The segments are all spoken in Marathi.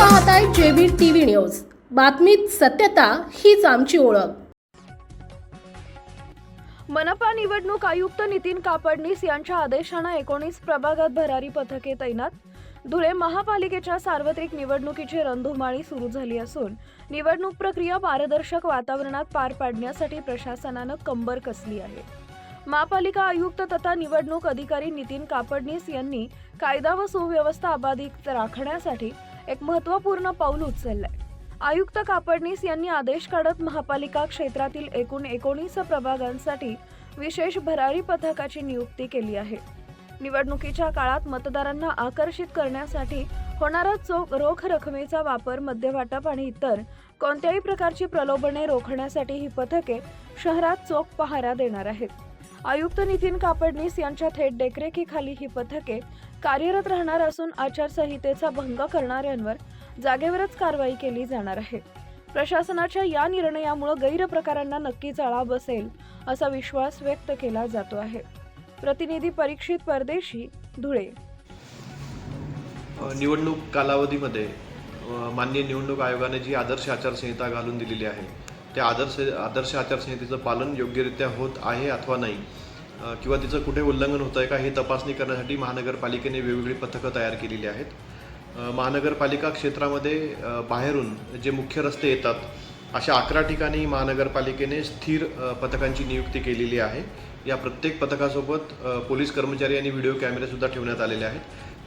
पाहताय जेबी टीव्ही न्यूज. बातमीत सत्यता हीच आमची ओळख. मनपा निवडणूक आयुक्त नितीन कापडनीस यांच्या आदेशानं एकोणीस प्रभागात भरारी पथके तैनात. धुळे महापालिकेच्या सार्वत्रिक निवडणुकीची रणधुमाळी सुरू झाली असून निवडणूक प्रक्रिया पारदर्शक वातावरणात पार पाडण्यासाठी प्रशासनानं कंबर कसली आहे. महापालिका आयुक्त तथा निवडणूक अधिकारी नितीन कापडनीस यांनी कायदा व सुव्यवस्था अबाधित राखण्यासाठी एक महत्त्वपूर्ण पाऊल उचललंय. आयुक्त कापडनीस यांनी आदेश काढत महापालिका क्षेत्रातील एकूण एकोणीस प्रभागांसाठी विशेष भरारी पथकाची नियुक्ती केली आहे. निवडणुकीच्या काळात मतदारांना आकर्षित करण्यासाठी होणारा चोख रोख रकमेचा वापर मद्यवाटप आणि इतर कोणत्याही प्रकारची प्रलोभने रोखण्यासाठी ही पथके शहरात चोख पहारा देणार आहेत. आयुक्त नितीन कापडनीस यांच्या थेट देखरेखीखाली ही पथके कार्यरत राहणार असून आचारसंहितेचा भंग करणाऱ्यांवर जागेवरच कारवाई केली जाणार आहे. प्रशासनाच्या या निर्णयामुळे गैरप्रकारांना नक्की आळा बसेल असा विश्वास व्यक्त केला जातो आहे. प्रतिनिधी परीक्षित परदेशी धुळे. निवडणूक कालावधीमध्ये मान्य माननीय निवडणूक आयोगाने जी आदर्श आचारसंहिता घालून दिलेली आहे त्या आदर्श आदर्श आचारसंहितेचं पालन योग्यरित्या होत आहे अथवा नाही? किंवा तिचं कुठे उल्लंघन होतं आहे का हे तपासणी करण्यासाठी महानगरपालिकेने वेगवेगळी पथकं तयार केलेली आहेत. महानगरपालिका क्षेत्रामध्ये बाहेरून जे मुख्य रस्ते येतात अशा अकरा ठिकाणी महानगरपालिकेने स्थिर पथकांची नियुक्ती केलेली आहे. या प्रत्येक पथकासोबत पोलीस कर्मचारी आणि व्हिडिओ कॅमेरेसुद्धा ठेवण्यात आलेले आहेत.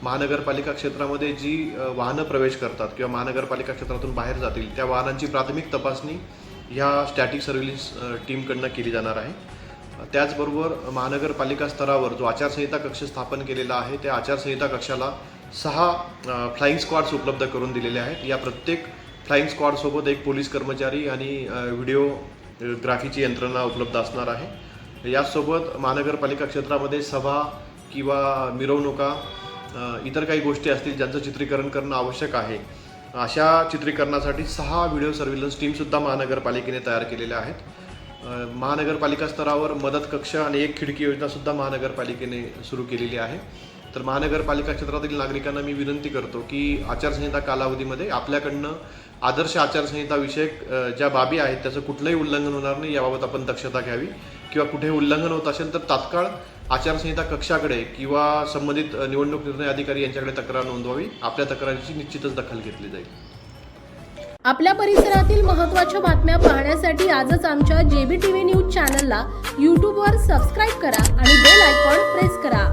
महानगरपालिका क्षेत्रामध्ये जी वाहनं प्रवेश करतात किंवा महानगरपालिका क्षेत्रातून बाहेर जातील त्या वाहनांची प्राथमिक तपासणी ह्या स्टॅटिक सर्व्हिलन्स टीमकडनं केली जाणार आहे. त्याचबरोबर महानगरपालिका स्तरावर जो आचारसंहिता कक्ष स्थापन केलेला आहे त्या आचारसंहिता कक्षाला सहा फ्लाईंग स्क्वॉड्स उपलब्ध करून दिलेले आहेत. या प्रत्येक फ्लाईंग स्क्वॉडसोबत एक पोलीस कर्मचारी आणि व्हिडिओ ग्राफीची यंत्रणा उपलब्ध असणार आहे. याचसोबत महानगरपालिका क्षेत्रामध्ये सभा किंवा मिरवणुका इतर काही गोष्टी असतील ज्यांचं चित्रीकरण करणं आवश्यक आहे. अशा चित्रीकरणासाठी सहा व्हिडिओ सर्व्हिलन्स टीमसुद्धा महानगरपालिकेने तयार केलेल्या आहेत. महानगरपालिका स्तरावर मदत कक्ष आणि एक खिडकी योजनासुद्धा महानगरपालिकेने सुरू केलेली आहे. तर महानगरपालिका क्षेत्रातील नागरिकांना मी विनंती करतो की आचारसंहिता कालावधीमध्ये आपल्याकडनं आदर्श आचारसंहिता विषयक ज्या बाबी आहेत त्याचं कुठलंही उल्लंघन होणार नाही याबाबत आपण दक्षता घ्यावी. किंवा कुठे उल्लंघन होत असेल तर तात्काळ आचारसंहिता कक्षाकडे किंवा संबंधित निवडणूक निर्णय अधिकारी यांच्याकडे तक्रार नोंदवावी. आपल्या तक्रारीची निश्चितच दखल घेतली जाईल. आपल्या परिसरातील महत्त्वाच्या बातम्या पाहण्यासाठी आजच आमच्या जेबी टीव्ही न्यूज चॅनलला यूट्यूबवर सबस्क्राईब करा आणि बेल आयकॉन प्रेस करा.